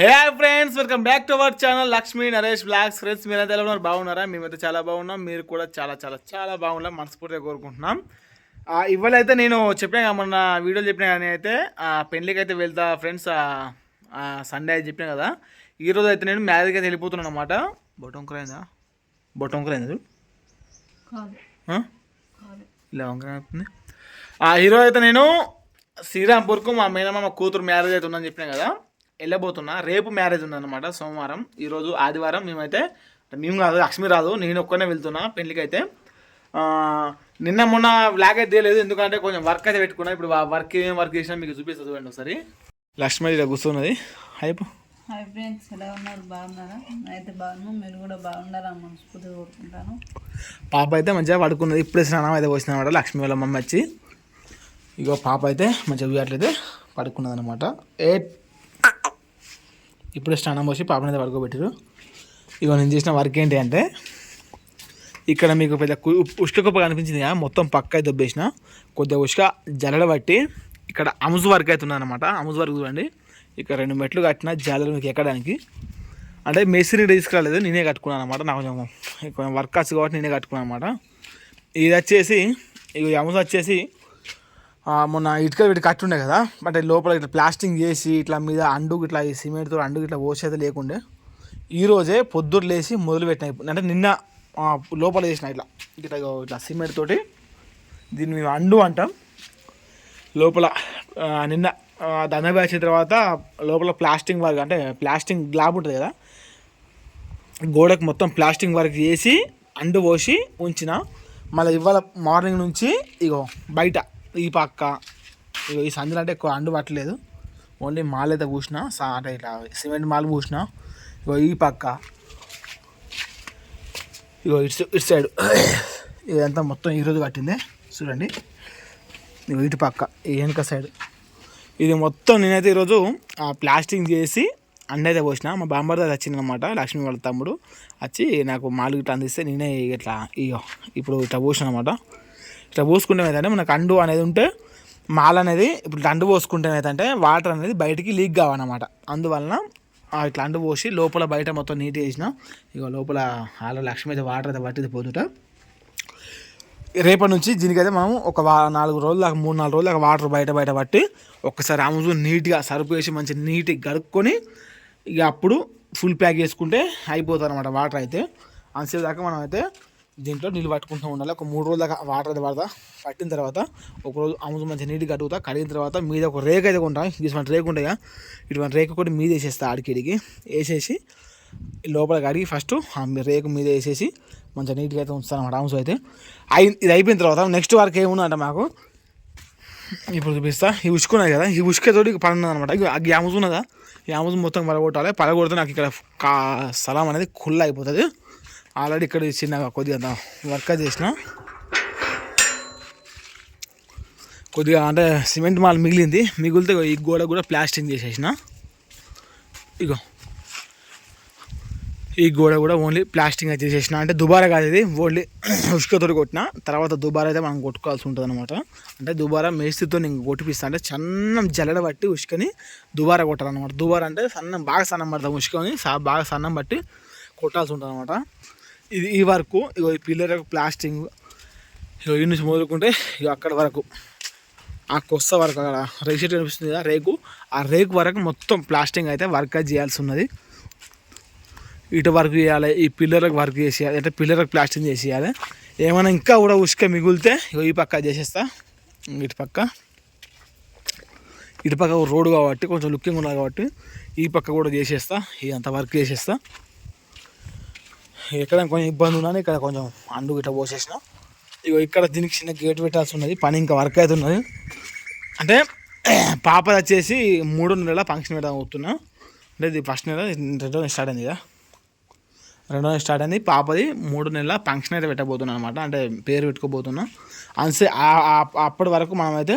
Hey friends welcome back to our channel Lakshmi Naresh blogs friends మీరైతే ఎలా ఉన్నారు? బాగున్నారా? మేమైతే చాలా బాగున్నాం. మీరు కూడా చాలా చాలా చాలా బాగున్నాం మనస్ఫూర్తిగా కోరుకుంటున్నాం. ఆ, ఇవాళ అయితే నేను చెప్పినా మొన్న వీడియోలు చెప్పినా కానీ అయితే ఆ, పెళ్ళికి అయితే వెళ్తా ఫ్రెండ్స్ సండే అయితే చెప్పినా కదా ఈరోజు అయితే నేను మ్యారేజ్కి అయితే వెళ్ళిపోతున్నాను అనమాట బొటంకరైందా బొటంకరైంది ఇలా వంకర అవుతుంది. ఆ హీరో అయితే నేను శ్రీరాంపూర్కు మా మేనమామ కూతురు మ్యారేజ్ అయితే ఉందని చెప్పినా కదా వెళ్ళబోతున్నా. రేపు మ్యారేజ్ ఉందన్నమాట సోమవారం. ఈరోజు ఆదివారం మేమైతే మేము కాదు లక్ష్మి రాదు నేను ఒక్కనే వెళ్తున్నా పెళ్ళికి అయితే నిన్న మొన్న బ్లాగ్ అయితే తీయలేదు ఎందుకంటే కొంచెం వర్క్ అయితే పెట్టుకున్నా. ఇప్పుడు వర్క్ ఏం వర్క్ చేసినా మీకు చూపిస్తా చూడండి ఒకసారి. లక్ష్మి ఇలా కూర్చున్నది. హైప్ హాయ్ ఫ్రెండ్స్ ఎలా ఉన్నారు? బాగున్నారా? అయితే బాగున్నాం మీరు కూడా బాగుండాలని మనస్ఫూర్తిగా కోరుకుంటాను. పాప అయితే మంచిగా పడుకున్నది. ఇప్పుడే స్నానం అయితే పోసిన అనమాట లక్ష్మి వాళ్ళ మమ్మీ వచ్చి. ఇగో పాప అయితే మంచిగా ఉయ్యట్లయితే పడుకున్నది అనమాట ఏ ఇప్పుడే స్నానం పోసి పాపని పడుకోబెట్టారు ఇగో నేను చేసిన వర్క్ ఏంటి అంటే ఇక్కడ మీకు పెద్ద కు- ఉష్క కుప్ప కనిపించింది కదా మొత్తం పక్క అయితే దొబ్బేసిన. కొద్దిగా ఉష్క జల్లడ బట్టి ఇక్కడ అముజు వర్క్ అవుతుంది అనమాట అముజు వర్క్ చూడండి. ఇక్కడ రెండు మెట్లు కట్టిన జాలలు మీకు ఎక్కడానికి. అంటే మేస్త్రిని తీసుకురాలేదు నేనే కట్టుకున్నాను అనమాట నాకు కొంచెం కొంచెం వర్క్ కాబట్టి నేనే కట్టుకున్నాను అనమాట ఇది వచ్చేసి ఇక అముజు వచ్చేసి మొన్న ఇటుక వీటి కట్టి ఉండే కదా బట్ లోపల ఇట్లా ప్లాస్టింగ్ చేసి ఇట్లా మీద అండు ఇట్లా ఈ సిమెంట్తో అండు ఇట్లా పోసేది లేకుండే. ఈరోజే పొద్దురు లేచి మొదలు పెట్టిన అంటే నిన్న లోపల చేసిన ఇట్లా ఇట్లా ఇట్లా సిమెంట్ తోటి దీన్ని మేము అండు అంటాం. లోపల నిన్న దండ వేసిన తర్వాత లోపల ప్లాస్టింగ్ వర్క్ అంటే ప్లాస్టింగ్ గ్లాబ్ ఉంటుంది కదా గోడకు మొత్తం ప్లాస్టింగ్ వర్క్ చేసి అండు పోసి ఉంచిన. మళ్ళీ ఇవాళ మార్నింగ్ నుంచి ఇగో బయట ఈ పక్క. ఇగో ఈ సందులో అంటే ఎక్కువ అండు పట్టలేదు ఓన్లీ మాల్ అయితే పూసిన అంటే ఇట్లా సిమెంట్ మాల్ పూసిన. ఇగో ఈ పక్క. ఇగో ఇటు ఇటు సైడ్. ఇదంతా మొత్తం ఈరోజు కట్టింది. చూడండి. ఇగో ఇటు పక్క ఈ వెనక సైడ్. ఇది మొత్తం నేనైతే ఈరోజు ఆ ప్లాస్టింగ్ చేసి అండైతే పోసిన. మా బాంబర్ దగ్గర వచ్చింది అనమాట లక్ష్మి వాళ్ళ తమ్ముడు. వచ్చి నాకు మాలు ఇట్లా అందిస్తే నేనే ఇట్లా ఇగో ఇప్పుడు ఇట్లా పోసిన అనమాట ఇట్లా పోసుకుంటే ఏంటంటే మనకు అండు అనేది ఉంటే మాల్ అనేది ఇప్పుడు ఇట్లా అండు పోసుకుంటే ఏంటంటే వాటర్ అనేది బయటికి లీక్ కావన్నమాట. అందువలన ఇట్లా అండు పోసి లోపల బయట మొత్తం నీట్ చేసిన. ఇక లోపల ఆల లక్ష్మి అయితే వాటర్ అయితే పట్టింది పోతుంట రేపటి నుంచి దీనికైతే మనం ఒక వా నాలుగు రోజులు దాకా మూడు నాలుగు రోజులు దాకా వాటర్ బయట బయట పట్టి ఒకసారి అముజు నీట్గా సరుపు వేసి మంచి నీట్గా గడుక్కొని ఇక అప్పుడు ఫుల్ ప్యాక్ చేసుకుంటే అయిపోతుంది అనమాట వాటర్ అయితే. అంతసేపు దాకా మనం అయితే దీంట్లో నీళ్ళు పట్టుకుంటూ ఉండాలి. ఒక మూడు రోజుల దాకా వాటర్ అయితే పడతా. పట్టిన తర్వాత ఒక రోజు అముజు మంచి నీట్గా కడుగుతా. కడిగిన తర్వాత మీద ఒక రేకు అయితే కొంటా. ఇటువంటి రేకు ఉంటాయా కదా ఇటువంటి రేకు కూడా మీద వేసేస్తా ఆడికిడికి వేసేసి లోపల కడిగి ఫస్ట్ రేకు మీద వేసేసి మంచిగా నీట్గా అయితే ఉంచుతాను అన్నమాట అముసు అయితే. అయి ఇది అయిపోయిన తర్వాత నెక్స్ట్ వర్క్ ఏముందంటే మాకు? ఇప్పుడు చూపిస్తా. ఈ ఉసుకున్నది కదా ఈ ఉసుకతోటి పని అనమాట ఈ అమ్ముతున్నదా ఈ అమ్ముతు మొత్తం పడగొట్టాలి. పడగొడితే నాకు ఇక్కడ కా స్థలం అనేది కుళ్ళ అయిపోతుంది ఆల్రెడీ ఇక్కడ చిన్నగా కొద్దిగా వర్క్ చేసిన. కొద్దిగా అంటే సిమెంట్ మాల్ మిగిలింది. మిగిలితే ఈ గోడ కూడా ప్లాస్టింగ్ చేసేసిన. ఇగో. ఈ గోడ కూడా ఓన్లీ ప్లాస్టింగ్ అయితే చేసేసిన. అంటే దుబారా కాదు ఇది. ఓన్లీ ఉష్కతో కొట్టిన. తర్వాత దుబారా అయితే మనం కొట్టుకోవాల్సి ఉంటుంది అనమాట అంటే దుబారా మేస్త్రితో నేను కొట్టిపిస్తాను అంటే సన్నం జల్లడ బట్టి ఉష్కని దుబారా కొట్టాలన్నమాట. దుబారా అంటే సన్నం బాగా సన్నం పడతాం ఉష్కని. బాగా సన్నం బట్టి కొట్టాల్సి ఉంటుంది అనమాట ఇది ఈ వరకు ఇగో ఈ పిల్లర్ ప్లాస్టింగ్ ఇగో ఈ నుంచి మొదలుకుంటే ఇక అక్కడ వరకు. ఆ కొస్త వరకు అక్కడ రేక్ షీట్ కనిపిస్తుంది కదా రేకు. ఆ రేకు వరకు మొత్తం ప్లాస్టింగ్ అయితే వర్క్ చేయాల్సి ఉన్నది ఇటు వర్క్ చేయాలి ఈ పిల్లర్లకు వర్క్ చేసేయాలి అంటే పిల్లర్లకు ప్లాస్టింగ్ చేసేయాలి. ఏమైనా ఇంకా కూడా ఉసుక మిగిలితే ఇగో ఈ పక్క చేసేస్తా. ఇటు పక్క. ఇటు పక్క రోడ్డు కాబట్టి కొంచెం లుకింగ్ ఉన్నది కాబట్టి ఈ పక్క కూడా చేసేస్తా. ఇదంతా వర్క్ చేసేస్తా. ఎక్కడ కొంచెం ఇబ్బంది ఉన్నాను ఇక్కడ కొంచెం అండు ఇట్లా పోసేసిన. ఇగో ఇక్కడ దీనికి చిన్న గేట్ పెట్టాల్సి ఉన్నది పని ఇంకా వర్క్ అవుతున్నది అంటే పాప వచ్చేసి మూడు నెలల ఫంక్షన్ పెట్టడం అవుతున్నా అంటే ఇది ఫస్ట్ నెల రెండో నెల స్టార్ట్ అయింది కదా రెండో నెల స్టార్ట్ అయింది పాపది మూడు నెలల ఫంక్షన్ అయితే పెట్టబోతున్నా అనమాట అంటే పేరు పెట్టుకోబోతున్నా. అంతే అప్పటి వరకు మనమైతే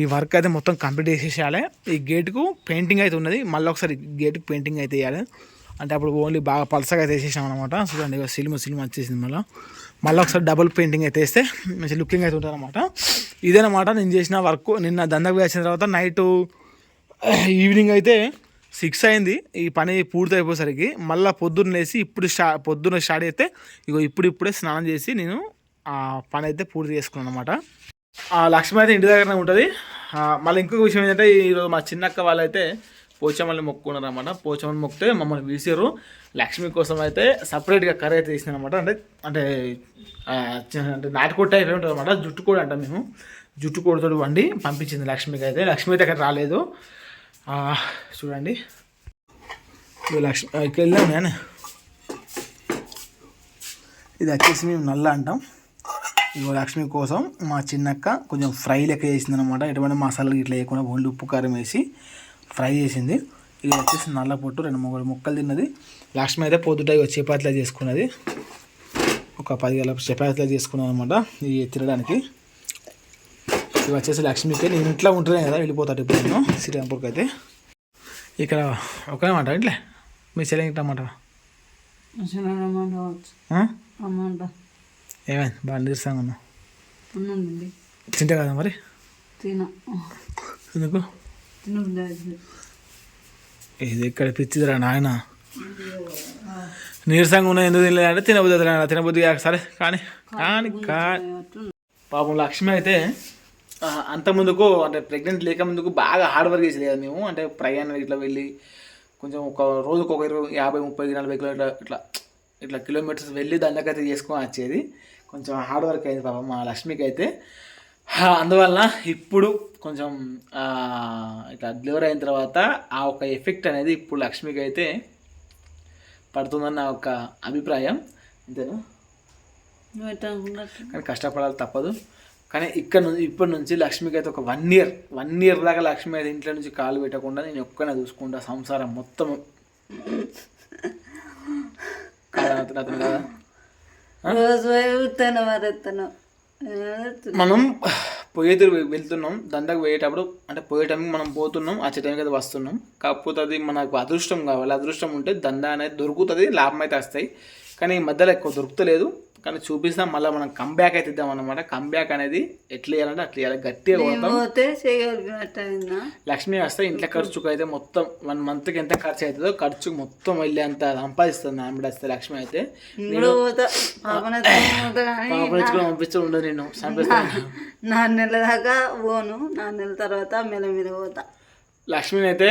ఈ వర్క్ అయితే మొత్తం కంప్లీట్ చేసేసేయాలి. ఈ గేట్కు పెయింటింగ్ అయితే ఉన్నది మళ్ళీ ఒకసారి గేట్కి పెయింటింగ్ అయితే వేయాలి. అంటే అప్పుడు ఓన్లీ బాగా పలసగా అయితే వేసేసాం అనమాట చూడండి ఇక సినిమా సినిమా వచ్చేసింది మళ్ళీ. మళ్ళీ ఒకసారి డబుల్ పెయింటింగ్ అయితే వేస్తే మంచి లుకింగ్ అయితే ఉంటుంది అనమాట ఇదేనమాట నేను చేసిన వర్క్ నిన్న దందకు వేసిన తర్వాత నైట్ ఈవినింగ్ అయితే సిక్స్ అయింది. ఈ పని పూర్తి అయిపోయేసరికి మళ్ళీ పొద్దున్న లేసి ఇప్పుడు స్టా పొద్దున్న స్టార్ట్ అయితే ఇగో ఇప్పుడు ఇప్పుడే స్నానం చేసి నేను ఆ పని అయితే పూర్తి చేసుకున్నాను అనమాట ఆ లక్ష్మి అయితే ఇంటి దగ్గరనే ఉంటుంది. మళ్ళీ ఇంకొక విషయం ఏంటంటే ఈరోజు మా చిన్నక్క వాళ్ళైతే పోచమ్మల్ని మొక్కుకున్నారు అనమాట పోచమ్మని మొక్కితే మమ్మల్ని పిలిచారు లక్ష్మి కోసం అయితే సపరేట్గా కర్రీ అయితే చేసిన అనమాట అంటే అంటే అంటే నాటుకోడి టైప్ ఉంటుంది అనమాట జుట్టు కూడా అంటాం మేము. జుట్టు కోడితోటి వండి పంపించింది లక్ష్మికి అయితే. లక్ష్మి అయితే అక్కడ రాలేదు. చూడండి. లక్ష్మి ఇక్కడ వెళ్ళాం నేను ఇది వచ్చేసి మేము నల్ల అంటాం. ఇగో లక్ష్మి కోసం మా చిన్నక్క కొంచెం ఫ్రై లెక్క చేసిందనమాట ఎటువంటి మసాలాలు ఇట్లా వేయకుండా ఓన్లీ ఉప్పు కారం వేసి ఫ్రై చేసింది. ఇది వచ్చేసి నల్ల పొట్టు రెండు మూడు ముక్కలు తిన్నది. లక్ష్మి అయితే పొద్దుట ఇగో చపాతీలా చేసుకున్నది. ఒక పది గల చపాతీలా చేసుకున్నాను అనమాట ఇది తినడానికి. ఇవి వచ్చేసి లక్ష్మికి నేను ఇంట్లో ఉంటున్నాను కదా వెళ్ళిపోతాడు ఇప్పుడు నేను శ్రీరాంపూర్కి అయితే. ఇక్కడ ఒకనే మాట ఇట్లే మీ చెల్లి టమాట రమ్మంట వచ్చు రమ్మంట ఏమైంది? బాగా నీరసంగా ఉన్నది తింటే కదా మరి? తిన. ఎందుకు? ఇది ఇక్కడ పిచ్చిదిరా నాయన? నీరసంగా ఉన్న ఎందుకు తినబుద్ధి అవుతుంది తినబుద్ధి కాక సరే కానీ కానీ కానీ పాపం లక్ష్మి అయితే అంత ముందుకు అంటే ప్రెగ్నెంట్ లేక ముందుకు బాగా హార్డ్ వర్క్ చేసేది కదా మేము. అంటే ప్రయాణం ఇట్లా వెళ్ళి కొంచెం ఒక రోజుకు ఒక ఇరవై యాభై ముప్పై నలభై కిలోమీటర్ ఇట్లా ఇట్లా కిలోమీటర్స్ వెళ్ళి దండకైతే చేసుకొని వచ్చేది. కొంచెం హార్డ్ వర్క్ అయింది పాపం మా లక్ష్మికి అయితే అందువల్ల ఇప్పుడు కొంచెం ఇట్లా డెలివరీ అయిన తర్వాత ఆ ఒక ఎఫెక్ట్ అనేది ఇప్పుడు లక్ష్మికి అయితే పడుతుందని నా ఒక అభిప్రాయం. అంతేనా కానీ కష్టపడాలి తప్పదు. కానీ ఇక్కడ నుంచి ఇప్పటి నుంచి లక్ష్మికి అయితే ఒక వన్ ఇయర్ వన్ ఇయర్ దాకా లక్ష్మి అయితే ఇంట్లో నుంచి కాలు పెట్టకుండా నేను ఒక్కనే చూసుకుంటా సంసారం మొత్తం. కాదా? రోజు మనం పోయేది వెళ్తున్నాం దండకు పోయేటప్పుడు అంటే పోయే టైంకి మనం పోతున్నాం ఆ చెట్టు అయితే వస్తున్నాం. కాకపోతే అది మనకు అదృష్టం కావాలి. అదృష్టం ఉంటే దండ అనేది దొరుకుతుంది లాభం అయితే వస్తాయి. కానీ ఈ మధ్యలో ఎక్కువ దొరుకుతలేదు. కానీ చూపిస్తాం మళ్ళీ మనం కంబ్యాక్ అయితే ఇద్దాం అనమాట కంబ్యాక్ అనేది ఎట్లా చేయాలంటే అట్లా చేయాలి. గట్టిగా కొడతాం. లక్ష్మి వస్తే ఇంట్లో ఖర్చుకు అయితే మొత్తం వన్ మంత్కి ఎంత ఖర్చు అవుతుందో ఖర్చు మొత్తం వెళ్ళి అంత సంపాదిస్తుంది నా ఆమె వస్తే లక్ష్మి అయితే. పంపించి ఉండదు నేను చంపేస్తాను నాలుగు నెలల దాకా పోను. నాలుగు నెలల తర్వాత మెల్ల మీద పోతా. లక్ష్మిని అయితే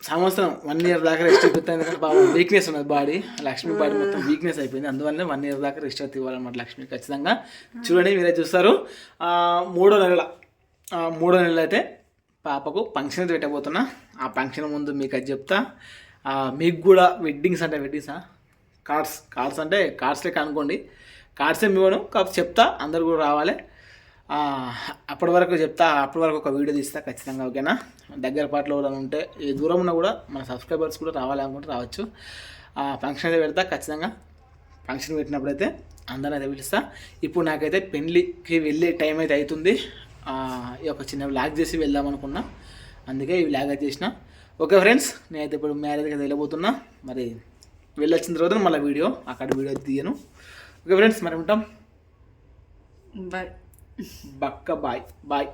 సంవత్సరం వన్ ఇయర్ దాకా రెస్ట్ ఇస్తుంది ఎందుకంటే బాగా వీక్నెస్ ఉన్నది బాడీ లక్ష్మి బాడీ మొత్తం వీక్నెస్ అయిపోయింది. అందువల్లనే వన్ ఇయర్ దాకా రెస్ట్ అయితే ఇవ్వాలన్నమాట లక్ష్మి. ఖచ్చితంగా చూడండి మీరే చూస్తారు. మూడో నెలల మూడో నెలలు అయితే పాపకు ఫంక్షన్ అయితే పెట్టబోతున్నా. ఆ ఫంక్షన్ ముందు మీకు అది చెప్తా. మీకు కూడా వెడ్డింగ్స్ అంటే వెడ్డింగ్సా కార్డ్స్ కార్డ్స్ అంటే కార్డ్స్ లెక్క అనుకోండి. కార్డ్స్ ఏమి ఇవ్వను కాకపోతే చెప్తా. అందరు కూడా రావాలి. అప్పటి వరకు చెప్తా అప్పటి వరకు ఒక వీడియో తీస్తా ఖచ్చితంగా ఓకేనా? దగ్గర పాటలో ఎవరైనా ఉంటే ఏ దూరం ఉన్నా కూడా మన సబ్స్క్రైబర్స్ కూడా రావాలనుకుంటే రావచ్చు. ఆ ఫంక్షన్ అయితే పెడతా ఖచ్చితంగా. ఫంక్షన్ పెట్టినప్పుడైతే అందరిని అయితే పిలుస్తా. ఇప్పుడు నాకైతే పెళ్ళికి వెళ్ళే టైం అయితే అవుతుంది ఈ ఒక చిన్న వ్లాగ్ చేసి వెళ్దాం అనుకున్నా. అందుకే ఈ వ్లాగ్ అయితే చేసిన. ఓకే ఫ్రెండ్స్ నేనైతే ఇప్పుడు మ్యారేజ్కి అయితే వెళ్ళబోతున్నా. మరి వెళ్ళొచ్చిన తర్వాత మళ్ళీ వీడియో అక్కడ వీడియో తీయను. ఓకే ఫ్రెండ్స్ మరి ఉంటాం. బాయ్. బక్క బాయ్ బాయ్